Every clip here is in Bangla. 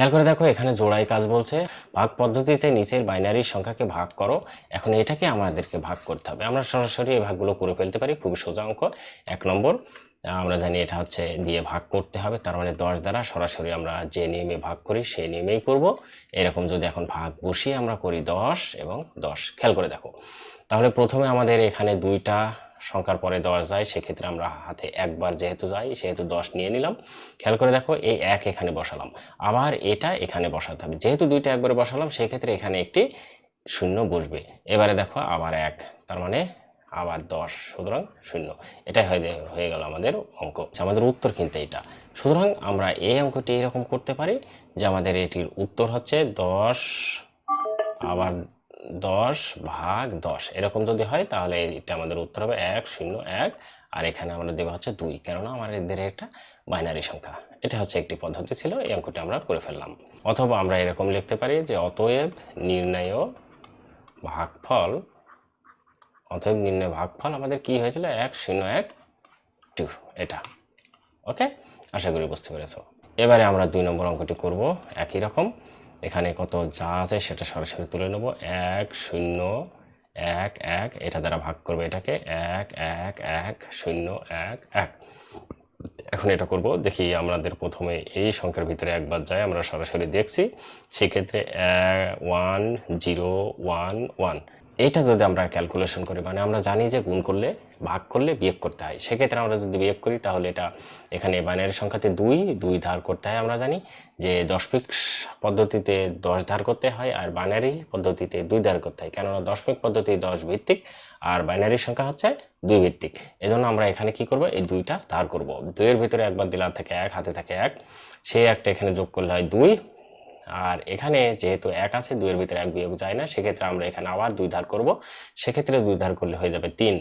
খেয়াল করে দেখো, এখানে জোড়াই কাজ বলছে। ভাগ পদ্ধতিতে নিচের বাইনারির সংখ্যাকে ভাগ করো। এখন এটাকে আমাদেরকে ভাগ করতে হবে। আমরা সরাসরি এই ভাগগুলো করে ফেলতে পারি, খুবই সোজা অঙ্ক। এক নম্বর, আমরা জানি এটা হচ্ছে দিয়ে ভাগ করতে হবে, তার মানে দশ দ্বারা সরাসরি আমরা যে নিয়মে ভাগ করি, সেই নিয়মেই করব। এরকম যদি এখন ভাগ বসিয়ে আমরা করি দশ এবং দশ। খেয়াল করে দেখো। তাহলে প্রথমে আমাদের এখানে দুইটা সংখ্যার পরে দশ যায়, সেক্ষেত্রে আমরা হাতে একবার যেহেতু যাই, সেহেতু দশ নিয়ে নিলাম। খেয়াল করে দেখো, এই এক এখানে বসালাম। আবার এটা এখানে বসাতে হবে। যেহেতু দুইটা একবারে বসালাম, সেক্ষেত্রে এখানে একটি শূন্য বসবে। এবারে দেখো, আবার এক, তার মানে আবার দশ, সুতরাং শূন্য। এটাই হয়ে গেল আমাদের অঙ্ক। আমাদের উত্তর কিন্তু এটা সুতরাং আমরা এই অঙ্কটি এরকম করতে পারি যে আমাদের এটির উত্তর হচ্ছে দশ, আবার দশ ভাগ দশ। এরকম যদি হয়, তাহলে এটা আমাদের উত্তর হবে এক, শূন্য, এক। আর এখানে আমরা দেবো হচ্ছে দুই, কেননা আমার এদের একটা বাইনারি সংখ্যা। এটা হচ্ছে একটি পদ্ধতি ছিল, এই অঙ্কটি আমরা করে ফেললাম। অথবা আমরা এরকম লিখতে পারি যে, অতএব নির্ণয় ভাগফল, অতএব নির্ণয় ভাগফল আমাদের কি হয়েছিল? এক, শূন্য, এক, টু, এটা। ওকে? আশা করি বুঝতে পেরেছ। এবারে আমরা দুই নম্বর অঙ্কটি করব একই রকম। এখানে কত যা আছে সেটা সরাসরি তুলে নেব। এক, শূন্য, এক এক, এটা দ্বারা ভাগ করবে এটাকে। এক এক এক, শূন্য, এক এক। এখন এটা করব। দেখি আমাদের প্রথমে এই সংখ্যার ভিতরে একবার যায় আমরা সরাসরি দেখছি। সেক্ষেত্রে ওয়ান, জিরো, ওয়ান ওয়ান। এইটা যদি আমরা ক্যালকুলেশন করি মানে আমরা জানি যে গুণ করলে, ভাগ করলে বিয়োগ করতে হয়। সেক্ষেত্রে আমরা যদি বিয়োগ করি, তাহলে এটা এখানে বাইনারি সংখ্যাতে দুই দুই ধার করতে হয় আমরা জানি। যে দশমিক পদ্ধতিতে দশ ধার করতে হয়, আর বাইনারি পদ্ধতিতে দুই ধার করতে হয়। কেননা দশমিক পদ্ধতি দশ ভিত্তিক, আর বাইনারি সংখ্যা হচ্ছে দুই ভিত্তিক। এজন্য আমরা এখানে কি করব? এই দুইটা ধার করব। দুইয়ের ভিতরে একবার দিলার থেকে এক, হাতে থাকে এক। সেই একটা এখানে যোগ করলে হয় দুই আর এখানে যেহেতু এক আছে, দুইয়ের ভিতরে এক বিয়োগ যায় না, সেক্ষেত্রে আমরা এখানে আবার দুই ধার করব। সেক্ষেত্রে দুই ধার করলে হয়ে যাবে তিন।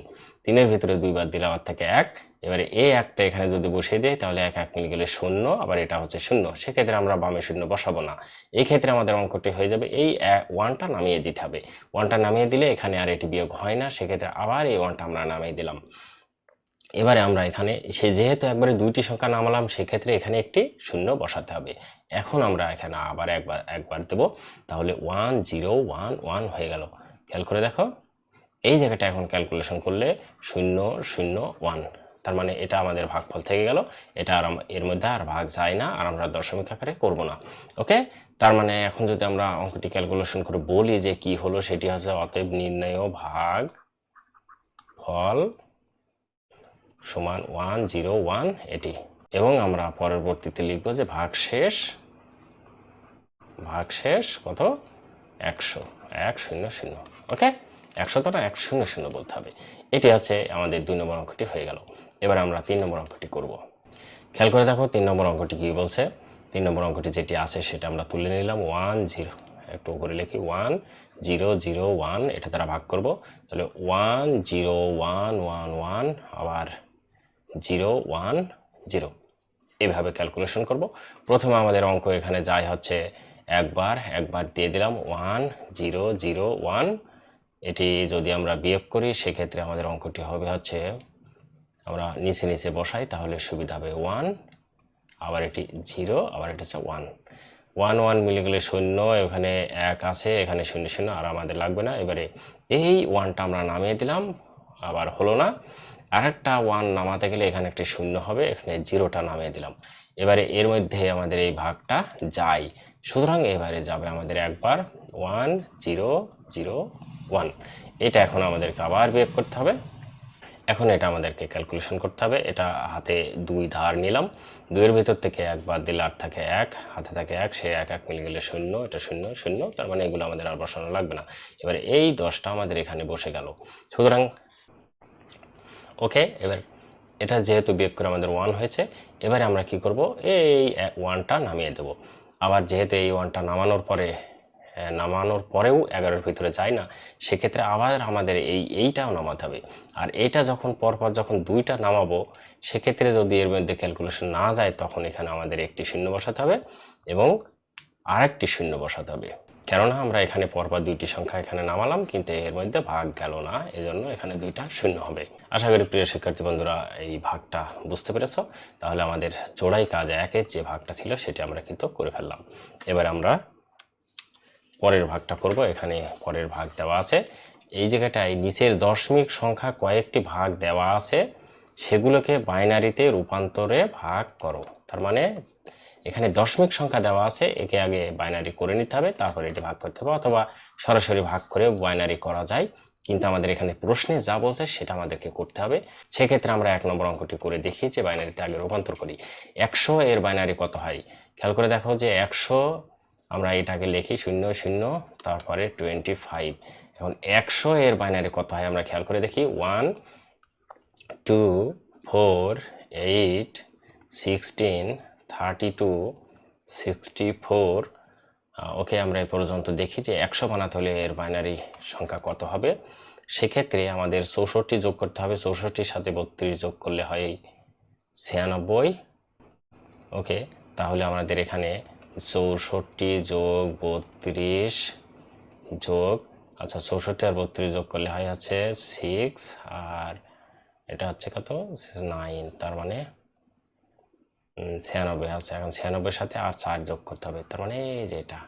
তিনের ভিতরে দুইবার দিলে আবার থেকে এক। এবারে এই একটা এখানে যদি বসিয়ে দেয়, তাহলে এক এক মিলে গেলে শূন্য, আবার এটা হচ্ছে শূন্য। সেক্ষেত্রে আমরা বামে শূন্য বসাবো না। এই ক্ষেত্রে আমাদের অঙ্কটি হয়ে যাবে এই ওয়ানটা নামিয়ে দিতে হবে। ওয়ানটা নামিয়ে দিলে এখানে আর এটি বিয়োগ হয় না, সেক্ষেত্রে আবার এই ওয়ানটা আমরা নামিয়ে দিলাম। এবারে আমরা এখানে, সে যেহেতু একবারে দুইটি সংখ্যা নামালাম, সেক্ষেত্রে এখানে একটি শূন্য বসাতে হবে। এখন আমরা এখানে আবার একবার একবার দেব। তাহলে ওয়ান জিরো ওয়ান ওয়ান হয়ে গেল। খেয়াল করে দেখো, এই জায়গাটা এখন ক্যালকুলেশন করলে শূন্য শূন্য ওয়ান তার মানে এটা আমাদের ভাগফল থেকে গেল। এটা আর এর মধ্যে আর ভাগ যায় না, আর আমরা দশমিক আকারে করব না। ওকে? তার মানে এখন যদি আমরা অঙ্কটি ক্যালকুলেশন করে বলি যে কি হলো, সেটি হচ্ছে অতএব নির্ণয় ভাগ ফল সমান ওয়ান জিরো ওয়ান এটি। এবং আমরা পরবর্তীতে লিখব যে ভাগ শেষ ভাগ শেষ কত? একশো, এক শূন্য শূন্য, ওকে? একশো তো এক শূন্য শূন্য বলতে হবে। এটি হচ্ছে আমাদের দুই নম্বর অঙ্কটি হয়ে গেল। এবার আমরা তিন নম্বর অঙ্কটি করব। খেয়াল করে দেখো, তিন নম্বর অঙ্কটি কী বলছে? তিন নম্বর অঙ্কটি যেটি আছে সেটা আমরা তুলে নিলাম ওয়ান জিরো, একটু করে লিখি, ওয়ান জিরো জিরো ওয়ান, এটা দ্বারা ভাগ করব। তাহলে one zero one one one, আবার জিরো ওয়ান জিরো। এভাবে ক্যালকুলেশন করব। প্রথমে আমাদের অঙ্ক এখানে যাই হচ্ছে একবার একবার দিয়ে দিলাম, ওয়ান জিরো জিরো ওয়ান। এটি যদি আমরা বিয়োগ করি, সেক্ষেত্রে আমাদের অঙ্কটি হবে হচ্ছে, আমরা নিচে নিচে বসাই, তাহলে সুবিধা হবে ওয়ান, আবার এটি জিরো, আবার এটা হচ্ছে ওয়ান। ওয়ান ওয়ান মিলে গেলে শূন্য, এখানে এক আছে, এখানে শূন্য শূন্য, আর আমাদের লাগবে না। এবারে এই ওয়ানটা আমরা নামিয়ে দিলাম, আবার হলো না। আরেকটা ওয়ান নামাতে গেলে এখানে একটি শূন্য হবে, এখানে জিরোটা নামিয়ে দিলাম। এবারে এর মধ্যে আমাদের এই ভাগটা যায়। সুতরাং এবারে যাবে আমাদের একবার ওয়ান জিরো জিরো ওয়ান এটা এখন আমাদেরকে আবার বিয়োগ করতে হবে। এখন এটা আমাদেরকে ক্যালকুলেশন করতে হবে। এটা হাতে দুই ধার নিলাম। দুইয়ের ভিতর থেকে একবার দিলে আর থাকে এক, হাতে থাকে এক, সে এক এক মিলে গেলে শূন্য, এটা শূন্য শূন্য, তার মানে এগুলো আমাদের আর বসানো লাগবে না। এবারে এই দশটা আমাদের এখানে বসে গেল। সুতরাং ওকে এবার এটা যেহেতু বিয়োগ করে আমাদের ওয়ান হয়েছে, এবারে আমরা কি করব? এই ওয়ানটা নামিয়ে দেব। আবার যেহেতু এই ওয়ানটা নামানোর পরে নামানোর পরেও এগারোর ভিতরে যায় না, সেক্ষেত্রে আবার আমাদের এই এইটাও নামাতে হবে। আর এইটা যখন পরপর যখন দুইটা নামাবো, সেক্ষেত্রে যদি এর মধ্যে ক্যালকুলেশন না যায়, তখন এখানে আমাদের একটি শূন্য বসাতে হবে এবং আরেকটি শূন্য বসাতে হবে। কেননা আমরা এখানে পরপর দুইটি সংখ্যা এখানে নামালাম, কিন্তু এর মধ্যে ভাগ গেল না, এজন্য এখানে দুইটা শূন্য হবে। আশা করি প্রিয় শিক্ষার্থী বন্ধুরা, এই ভাগটা বুঝতে পেরেছ? তাহলে আমাদের জোড়াই কাজ একের যে ভাগটা ছিল সেটি আমরা কিন্তু করে ফেললাম। এবার আমরা পরের ভাগটা করব, এখানে পরের ভাগ দেওয়া আছে। এই জায়গাটায় নিচের দশমিক সংখ্যা কয়েকটি ভাগ দেওয়া আছে, সেগুলোকে বাইনারিতে রূপান্তরে ভাগ করো। তার মানে এখানে দশমিক সংখ্যা দেওয়া আছে, একে আগে বাইনারি করে নিতে হবে, তারপরে এটি ভাগ করতে হবে, অথবা সরাসরি ভাগ করে বাইনারি করা যায়। কিন্তু আমাদের এখানে প্রশ্নে যা বলছে সেটা আমাদেরকে করতে হবে। সেক্ষেত্রে আমরা এক নম্বর অঙ্কটি করে দেখি যে বাইনারিতে আগে রূপান্তর করি। একশো এর বাইনারি কত হয়? খেয়াল করে দেখো যে একশো, আমরা এটাকে লিখি শূন্য শূন্য, তারপরে টোয়েন্টি ফাইভ এখন একশো এর বাইনারি কত হয় আমরা খেয়াল করে দেখি। One two four eight sixteen thirty two sixty four okay আমরা এ পর্যন্ত দেখি যে একশো বানাতে হলে এর বাইনারি সংখ্যা কত হবে? সেক্ষেত্রে আমাদের চৌষট্টি যোগ করতে হবে, চৌষট্টির সাথে বত্রিশ যোগ করলে হয় ছিয়ানব্বই। ওকে, তাহলে আমাদের এখানে চৌষট্টি যোগ বত্রিশ যোগ আচ্ছা চৌষট্টি আর বত্রিশ যোগ করলে হয় হচ্ছে সিক্স আর এটা হচ্ছে কত? নাইন তার মানে ছিয়ানব্বই আছে এখন ছিয়ানব্বইয়ের সাথে আর চার যোগ করতে হবে। তার মানে এই যে এটা,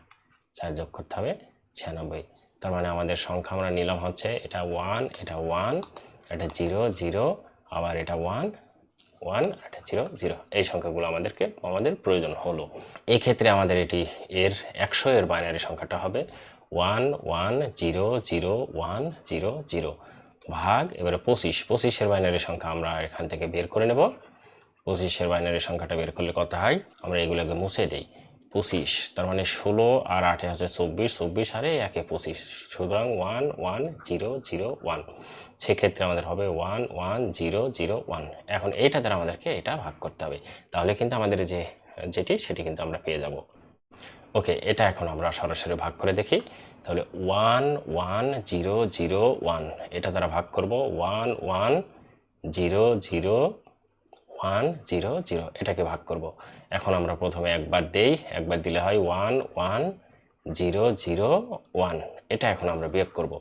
চার যোগ করতে হবে ছিয়ানব্বই। তার মানে আমাদের সংখ্যা আমরা নিলাম হচ্ছে এটা ওয়ান এটা ওয়ান এটা জিরো জিরো আবার এটা ওয়ান ওয়ান এটা জিরো জিরো এই সংখ্যাগুলো আমাদেরকে, আমাদের প্রয়োজন হলো। এই ক্ষেত্রে আমাদের এটি এর একশো এর বাইনারি সংখ্যাটা হবে one one zero zero one zero zero ভাগ, এবারে পঁচিশ। পঁচিশের বাইনারি সংখ্যা আমরা এখান থেকে বের করে নেব। পঁচিশের বাইনারি সংখ্যাটা বের করলে কত হয়? আমরা এগুলোকে মুছে দিই। পঁচিশ, তার মানে ষোলো আর আটে আছে চব্বিশ চব্বিশ আরে একে পঁচিশ। সুতরাং one one, zero zero, one. সেক্ষেত্রে আমাদের হবে one one, zero zero, one. এখন এইটা দ্বারা আমাদেরকে এটা ভাগ করতে হবে। তাহলে কিন্তু আমাদের যে, যেটি, সেটি কিন্তু আমরা পেয়ে যাব। ওকে, এটা এখন আমরা সরাসরি ভাগ করে দেখি। তাহলে one one, zero zero, one. এটা দ্বারা ভাগ করব। One one, zero zero one zero zero এটাকে ভাগ করব। এখন আমরা প্রথমে একবার দেই, একবার দিলে হয় one one, zero zero, one. এটা এখন আমরা বিয়োগ করব।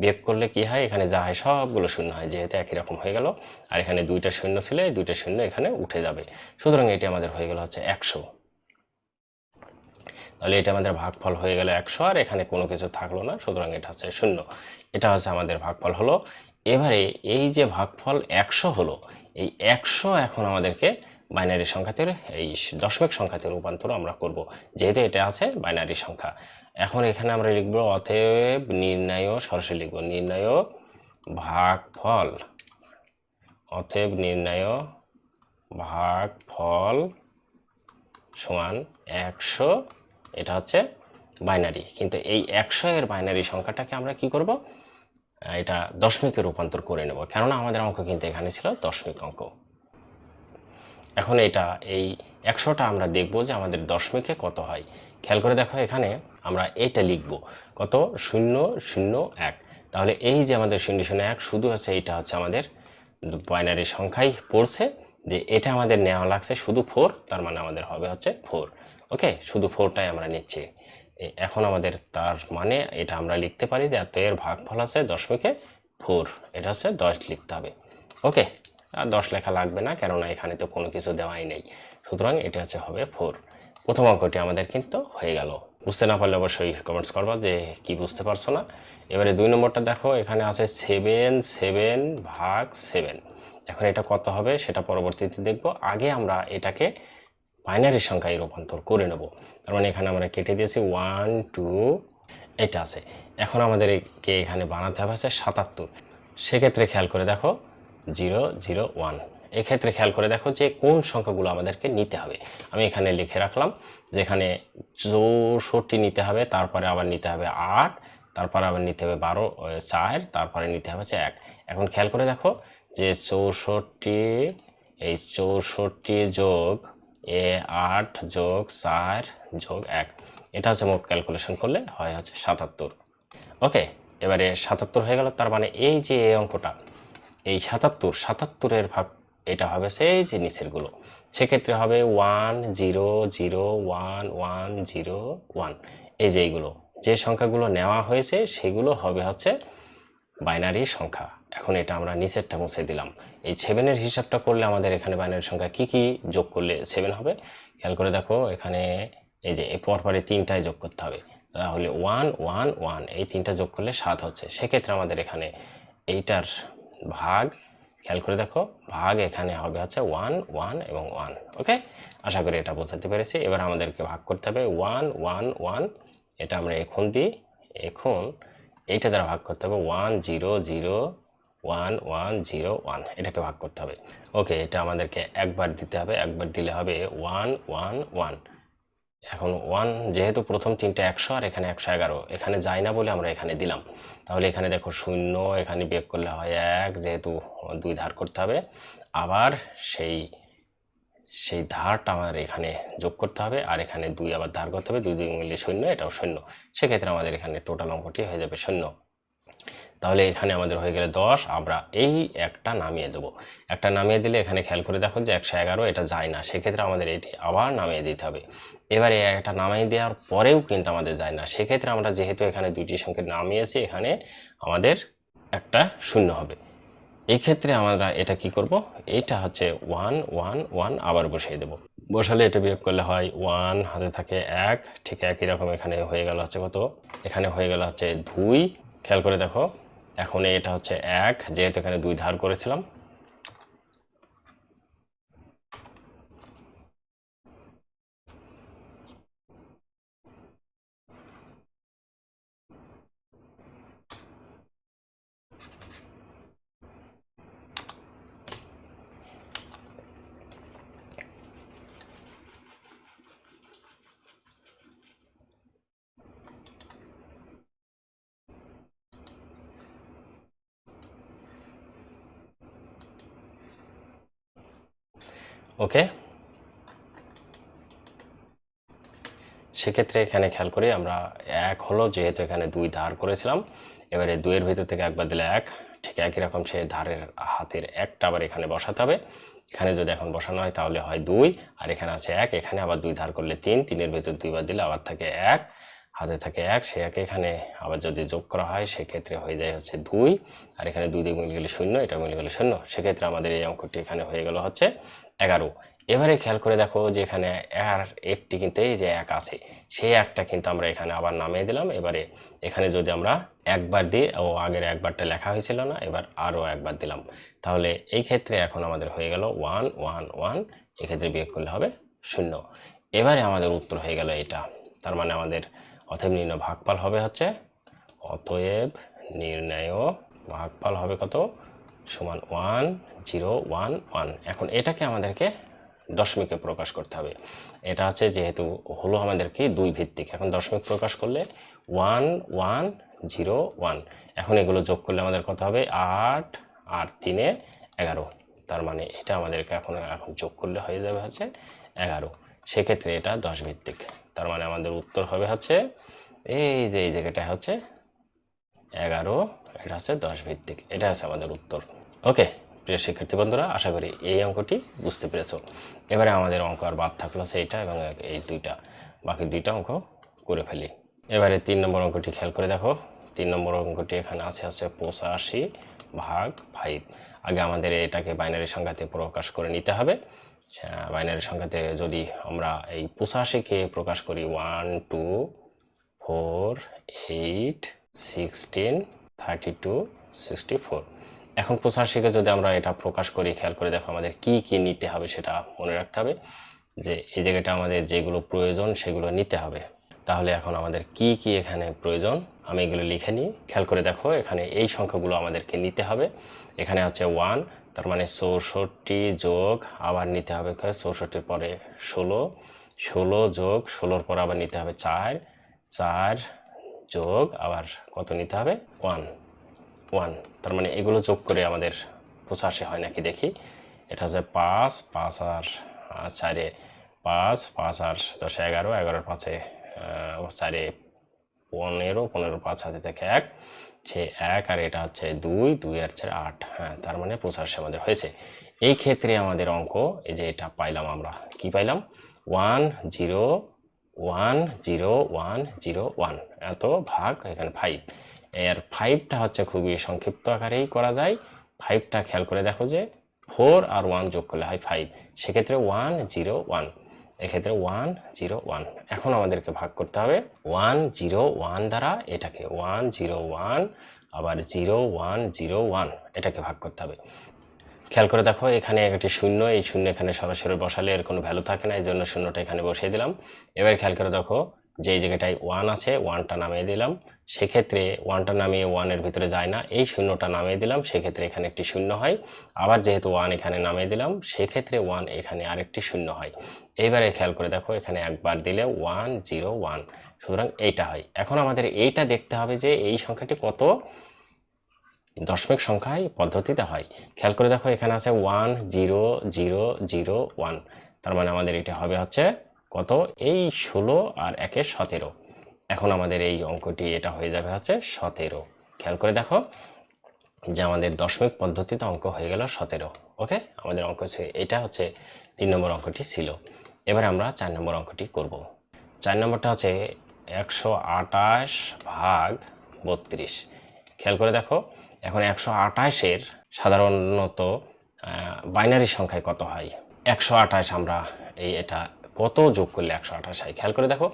বিয়োগ করলে কি হয়? এখানে যা হয় সবগুলো শূন্য হয়, যেহেতু একই রকম হয়ে গেল। আর এখানে দুইটা শূন্য ছিল, এই দুইটা শূন্য এখানে উঠে যাবে। সুতরাং এটি আমাদের হয়ে গেল হচ্ছে একশো। তাহলে এটা আমাদের ভাগফল হয়ে গেল একশো, আর এখানে কোনো কিছু থাকল না, সুতরাং এটা হচ্ছে শূন্য। এটা হচ্ছে আমাদের ভাগফল হলো। এবারে এই যে ভাগফল একশো হলো এই একশো এখন আমাদেরকে বাইনারি সংখ্যাতে এই দশমিক সংখ্যাতে রূপান্তর আমরা করব। যেহেতু এটা আছে বাইনারি সংখ্যা। এখন এখানে আমরা লিখব, অতএব নির্ণয় সরাসরি লিখব, নির্ণয় ভাগফল। অতএব নির্ণয় ভাগ ফল সমান একশো, এটা হচ্ছে বাইনারি। কিন্তু এই একশো এর বাইনারি সংখ্যাটাকে আমরা কি করব? এটা দশমিকে রূপান্তর করে নেব। কেননা আমাদের অঙ্ক কিন্তু এখানে ছিল দশমিক অঙ্ক। এখন এটা এই একশোটা আমরা দেখব যে আমাদের দশমিকে কত হয়। খেয়াল করে দেখো এখানে আমরা এটা লিখব। কত? শূন্য শূন্য, এক। তাহলে এই যে আমাদের শূন্য শূন্য, এক, শুধু আছে এইটা হচ্ছে আমাদের বাইনারি সংখ্যাই পড়ছে। যে এটা আমাদের নেওয়া লাগছে শুধু ফোর তার মানে আমাদের হবে হচ্ছে ফোর ওকে শুধু ফোরটাই আমরা নিচ্ছি। এখন আমাদের তার মানে এটা আমরা লিখতে পারি যে এত এর ভাগফল আছে দশমিকে ফোর। এটা হচ্ছে দশ লিখতে হবে। ওকে? আর দশ লেখা লাগবে না, কেননা এখানে তো কোনো কিছু দেওয়াই নেই। সুতরাং এটা হচ্ছে হবে ফোর। প্রথম অঙ্কটি আমাদের কিন্তু হয়ে গেল। বুঝতে না পারলে অবশ্যই কমেন্টস করবা যে কি বুঝতে পারছ না। এবারে দুই নম্বরটা দেখো, এখানে আছে সেভেন সেভেন ভাগ সেভেন এখন এটা কত হবে সেটা পরবর্তীতে দেখব। আগে আমরা এটাকে বাইনারি সংখ্যায় রূপান্তর করে নেব। তার মানে এখানে আমরা কেটে দিয়েছি ওয়ান টু এটা আছে। এখন আমাদেরকে এখানে বানাতে হবে হচ্ছে সাতাত্তর। সেক্ষেত্রে খেয়াল করে দেখো জিরো জিরো ওয়ান এক্ষেত্রে খেয়াল করে দেখো যে কোন সংখ্যাগুলো আমাদেরকে নিতে হবে। আমি এখানে লিখে রাখলাম যে এখানে চৌষট্টি নিতে হবে, তারপরে আবার নিতে হবে আট, তারপরে আবার নিতে হবে বারো চার, তারপরে নিতে হবে হচ্ছে এক। এখন খেয়াল করে দেখো যে চৌষট্টি, এই চৌষট্টি যোগ এ আট যোগ চার যোগ এক। এটা হচ্ছে মোট ক্যালকুলেশন করলে হয় হচ্ছে সাতাত্তর। ওকে, এবারে সাতাত্তর হয়ে গেল, তার মানে এই যে অঙ্কটা, এই সাতাত্তর, সাতাত্তরের ভাগ, এটা হবে সেই যে নিচেরগুলো সেক্ষেত্রে হবে one zero zero one one zero one এই যে এইগুলো, যে সংখ্যাগুলো নেওয়া হয়েছে, সেগুলো হবে হচ্ছে বাইনারি সংখ্যা। এখন এটা আমরা নিচেরটা মুছে দিলাম। এই সেভেনের হিসাবটা করলে আমাদের এখানে বাইনারি সংখ্যা কি কি যোগ করলে সেভেন হবে? খেয়াল করে দেখো, এখানে এই যে পরপরে তিনটায় যোগ করতে হবে। তাহলে ওয়ান ওয়ান ওয়ান এই তিনটা যোগ করলে সাত হচ্ছে। সেক্ষেত্রে আমাদের এখানে এইটার ভাগ, খেয়াল করে দেখো, ভাগ এখানে হবে হচ্ছে ওয়ান ওয়ান এবং ওয়ান ওকে? আশা করি এটা বোঝাতে পেরেছি। এবার আমাদেরকে ভাগ করতে হবে ওয়ান ওয়ান ওয়ান এটা আমরা এখন দিই। এখন এইটা দ্বারা ভাগ করতে হবে one zero zero one one zero one এটাকে ভাগ করতে হবে। ওকে, এটা আমাদেরকে একবার দিতে হবে, একবার দিলে হবে ওয়ান ওয়ান ওয়ান এখন ওয়ান যেহেতু প্রথম তিনটা একশো, আর এখানে একশো এগারো। এখানে যায় না বলে আমরা এখানে দিলাম। তাহলে এখানে দেখো শূন্য, এখানে বিয়োগ করলে হয় এক, যেহেতু দুই ধার করতে হবে। আবার সেই সেই ধারটা আমার এখানে যোগ করতে হবে, আর এখানে দুই আবার ধার করতে হবে, দুই দুই মিলে শূন্য, এটাও শূন্য। সেক্ষেত্রে আমাদের এখানে টোটাল অঙ্কটি হয়ে যাবে শূন্য। তাহলে এখানে আমাদের হয়ে গেলে দশ, আমরা এই একটা নামিয়ে দেবো। একটা নামিয়ে দিলে এখানে খেয়াল করে দেখো যে একশো এগারো এটা যায় না, সেক্ষেত্রে আমাদের এটি আবার নামিয়ে দিতে হবে। এবারে একটা নামিয়ে দেওয়ার পরেও কিন্তু আমাদের যায় না, সেক্ষেত্রে আমরা যেহেতু এখানে দুইটি সংখ্যা নামিয়েছি, এখানে আমাদের একটা শূন্য হবে। এই ক্ষেত্রে আমরা এটা কি করব? এটা হচ্ছে ওয়ান ওয়ান ওয়ান আবার বসিয়ে দেব। বসালে এটা বিয়োগ করলে হয় ওয়ান, হাতে থাকে এক, ঠিক একই রকম এখানে হয়ে গেল হচ্ছে কত? এখানে হয়ে গেল হচ্ছে দুই। খেয়াল করে দেখো এখন এটা হচ্ছে এক যেহেতু এখানে দুই ধার করেছিলাম ওকে? সেক্ষেত্রে এখানে খেয়াল করি আমরা এক হলো যেহেতু এখানে দুই ধার করেছিলাম, এবারে দুইয়ের ভিতর থেকে একবার দিলে এক, ঠিক একই রকম সে ধারের হাতের একটা আবার এখানে বসাতে হবে। এখানে যদি এখন বসানো হয় তাহলে হয় দুই, আর এখানে আছে এক, এখানে আবার দুই ধার করলে তিন, তিনের ভিতর দুইবার দিলে আবার থাকে এক। হাতে থাকে এক, সে এক এখানে। আবার যদি যোগ করা হয়, সেক্ষেত্রে হয়ে যায় হচ্ছে দুই। আর এখানে দুই দিয়ে মিলে গেলে শূন্য, এটা মিলে গেলে শূন্য। সেক্ষেত্রে আমাদের এই অঙ্কটি এখানে হয়ে গেল হচ্ছে এগারো। এবারে খেয়াল করে দেখো যে এখানে আর একটি কিন্তু এই যে এক আছে, সেই একটা কিন্তু আমরা এখানে আবার নামিয়ে দিলাম। এবারে এখানে যদি আমরা একবার দিই, ও আগের একবারটা লেখা হয়েছিল না, এবার আরও একবার দিলাম। তাহলে এই ক্ষেত্রে এখন আমাদের হয়ে গেল ওয়ান ওয়ান ওয়ান। এক্ষেত্রে বিয়োগ করলে হবে শূন্য। এবারে আমাদের উত্তর হয়ে গেল এটা। তার মানে আমাদের অতএব নির্ণয় ভাগফল হবে হচ্ছে অতএব নির্ণয় ভাগফল হবে কত? সমান ওয়ান জিরো ওয়ান ওয়ান এখন এটাকে আমাদেরকে দশমিকে প্রকাশ করতে হবে। এটা আছে যেহেতু হলো আমাদের কি? দুই ভিত্তিক। এখন দশমিক প্রকাশ করলে ওয়ান ওয়ান জিরো ওয়ান এখন এগুলো যোগ করলে আমাদের কত হবে? আট আর তিনে এগারো। তার মানে এটা আমাদেরকে এখন এখন যোগ করলে হয়ে যাবে হচ্ছে এগারো। সেক্ষেত্রে এটা দশ ভিত্তিক। তার মানে আমাদের উত্তর হবে হচ্ছে, এই যে এই জায়গাটা হচ্ছে এগারো, এটা হচ্ছে দশ ভিত্তিক। এটা হচ্ছে আমাদের উত্তর। ওকে, প্রিয় শিক্ষার্থী বন্ধুরা, আশা করি এই অঙ্কটি বুঝতে পেরেছ। এবারে আমাদের অঙ্ক আর বাদ থাকল সেইটা এবং এই দুইটা, বাকি দুইটা অঙ্ক করে ফেলি। এবারে তিন নম্বর অঙ্কটি খেয়াল করে দেখো। তিন নম্বর অঙ্কটি এখানে আছে হচ্ছে পঁচাশি ভাগ ফাইভ আগে আমাদের এটাকে বাইনারি সংখ্যাতে প্রকাশ করে নিতে হবে। বাইনারি সংখ্যাতে যদি আমরা এই পঁচাশিকে প্রকাশ করি one two four eight sixteen thirty two sixty four এখন পঁচাশিকে যদি আমরা এটা প্রকাশ করি, খেয়াল করে দেখো আমাদের কি কি নিতে হবে সেটা মনে রাখতে হবে, যে এই জায়গাটা আমাদের যেগুলো প্রয়োজন সেগুলো নিতে হবে। তাহলে এখন আমাদের কি কি এখানে প্রয়োজন, আমি এগুলো লিখে নিই। খেয়াল করে দেখো এখানে এই সংখ্যাগুলো আমাদেরকে নিতে হবে। এখানে আছে ওয়ান তার মানে চৌষট্টি যোগ আবার নিতে হবে চৌষট্টির পরে ষোলো ষোলো যোগ ষোলোর পর আবার নিতে হবে চার চার যোগ আবার কত নিতে হবে? One one. তার মানে এগুলো যোগ করে আমাদের পঁচাশি হয় নাকি দেখি? এটা হচ্ছে পাঁচ পাঁচ আর চারে পাঁচ পাঁচ আর দশ এগারো, এগারোর পাঁচে চারে পনেরো পনেরো পাঁচ হাতে থেকে এক। সে এক আর এটা হচ্ছে দুই দুই আর চার আট। হ্যাঁ তার মানে পঁচাশি আমাদের হয়েছে। এই ক্ষেত্রে আমাদের অঙ্ক, এই যে এটা পাইলাম আমরা, কি পাইলাম? One zero one zero one zero, one. এত ভাগ এখানে ফাইভ এর ফাইভটা হচ্ছে খুবই সংক্ষিপ্ত আকারেই করা যায়। ফাইভটা খেয়াল করে দেখো যে ফোর আর ওয়ান যোগ করলে হয় ফাইভ সেক্ষেত্রে ওয়ান জিরো ওয়ান এক্ষেত্রে ওয়ান জিরো ওয়ান এখন আমাদেরকে ভাগ করতে হবে ওয়ান জিরো ওয়ান দ্বারা এটাকে ওয়ান জিরো ওয়ান আবার জিরো ওয়ান জিরো ওয়ান এটাকে ভাগ করতে হবে। খেয়াল করে দেখো, এখানে একটি শূন্য, এই শূন্য এখানে সরাসরি বসালে এর কোনো ভ্যালু থাকে না, এই জন্য শূন্যটা এখানে বসিয়ে দিলাম। এবার খেয়াল করে দেখো যে জায়গাটায় ওয়ান আছে ওয়ানটা নামিয়ে দিলাম। সেক্ষেত্রে ওয়ানটা নামিয়ে ওয়ানের ভিতরে যায় না, এই শূন্যটা নামিয়ে দিলাম, সেক্ষেত্রে এখানে একটি শূন্য হয়। আবার যেহেতু ওয়ান এখানে নামিয়ে দিলাম, সেক্ষেত্রে ওয়ান এখানে আরেকটি শূন্য হয়। এইবারে খেয়াল করে দেখো, এখানে একবার দিলে ওয়ান জিরো ওয়ান সুতরাং এইটা হয়। এখন আমাদের এইটা দেখতে হবে যে এই সংখ্যাটি কত দশমিক সংখ্যায় পদ্ধতিতে হয়। খেয়াল করে দেখো, এখানে আছে one zero zero zero one তার মানে আমাদের এটা হবে হচ্ছে কত? এই ষোলো আর একে সতেরো। এখন আমাদের এই অঙ্কটি এটা হয়ে যাবে হচ্ছে সতেরো। খেয়াল করে দেখো যে আমাদের দশমিক পদ্ধতিতে অঙ্ক হয়ে গেল সতেরো। ওকে? আমাদের অঙ্ক এটা হচ্ছে তিন নম্বর অঙ্কটি ছিল। এবারে আমরা চার নম্বর অঙ্কটি করব। চার নম্বরটা হচ্ছে একশো আটাশ ভাগ বত্রিশ। খেয়াল করে দেখো, এখন একশো আঠাশের সাধারণত বাইনারি সংখ্যায় কত হয়? একশো আঠাশ আমরা এই এটা কত যোগ করলে একশো আঠাশ হয়? খেয়াল করে দেখো,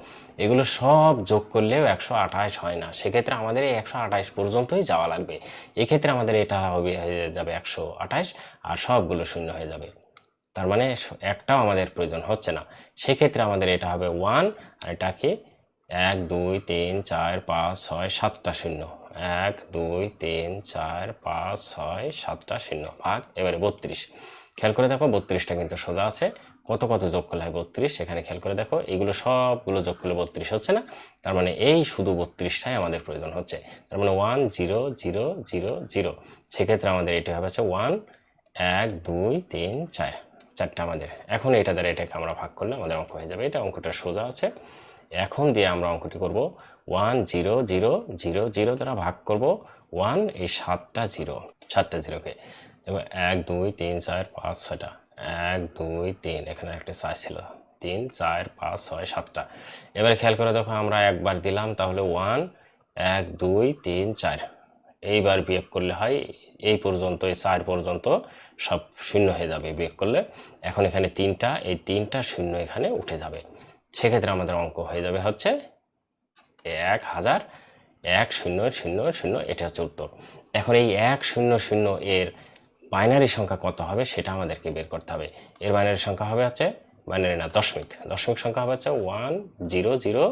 এগুলো সব যোগ করলেও একশো আঠাশ হয় না। সেক্ষেত্রে আমাদের এই একশো আঠাশ পর্যন্তই যাওয়া লাগবে। এক্ষেত্রে আমাদের এটা হবে, হয়ে যাবে একশো আঠাশ আর সবগুলো শূন্য হয়ে যাবে। তার মানে একটাও আমাদের প্রয়োজন হচ্ছে না। সেক্ষেত্রে আমাদের এটা হবে ওয়ান আর এটা কি? এক, দুই, তিন, চার, পাঁচ, ছয়, সাতটা শূন্য। এক, দুই, তিন, চার, পাঁচ, ছয়, সাতটা শূন্য। ভাগ, এবারে বত্রিশ। খেয়াল করে দেখো বত্রিশটা কিন্তু সোজা আছে। কত কত যোগ করলে হয় বত্রিশ? এখানে খেয়াল করে দেখো এগুলো সবগুলো যোগ করলে বত্রিশ হচ্ছে না। তার মানে এই শুধু বত্রিশটাই আমাদের প্রয়োজন হচ্ছে। তার মানে one zero zero zero zero সেক্ষেত্রে আমাদের এটি হবে হচ্ছে ওয়ান এক, দুই, তিন, চার। চারটা আমাদের, এখন এটা দ্বারা এটাকে আমরা ভাগ করলে আমাদের অঙ্ক হয়ে যাবে। এটা অঙ্কটা সোজা আছে। এখন দিয়ে আমরা অঙ্কটি করব one zero zero zero zero দ্বারা ভাগ করব ওয়ান, এই সাতটা জিরো, সাতটা জিরোকে। এবার এক, দুই, তিন, চার, পাঁচ, ছয়টা। এক, দুই, তিন, এখানে একটা চার ছিল। তিন, চার, পাঁচ, ছয়, সাতটা। এবার খেয়াল করে দেখো আমরা একবার দিলাম তাহলে ওয়ান, এক, দুই, তিন, চার। এইবার বিয়োগ করলে হয় এই পর্যন্ত, এই চার পর্যন্ত সব শূন্য হয়ে যাবে বিয়োগ করলে। এখন এখানে তিনটা, এই তিনটা শূন্য এখানে উঠে যাবে। সেক্ষেত্রে আমাদের অঙ্ক হয়ে যাবে হচ্ছে এক হাজার, এক শূন্য শূন্য শূন্য, এটা হচ্ছে উত্তর। এখন এই এক শূন্য শূন্য এর বাইনারি সংখ্যা কত হবে সেটা আমাদেরকে বের করতে হবে। এর বাইনারি সংখ্যা হবে হচ্ছে বাইনারি না, দশমিক। দশমিক সংখ্যা হবে হচ্ছে ওয়ান জিরো জিরো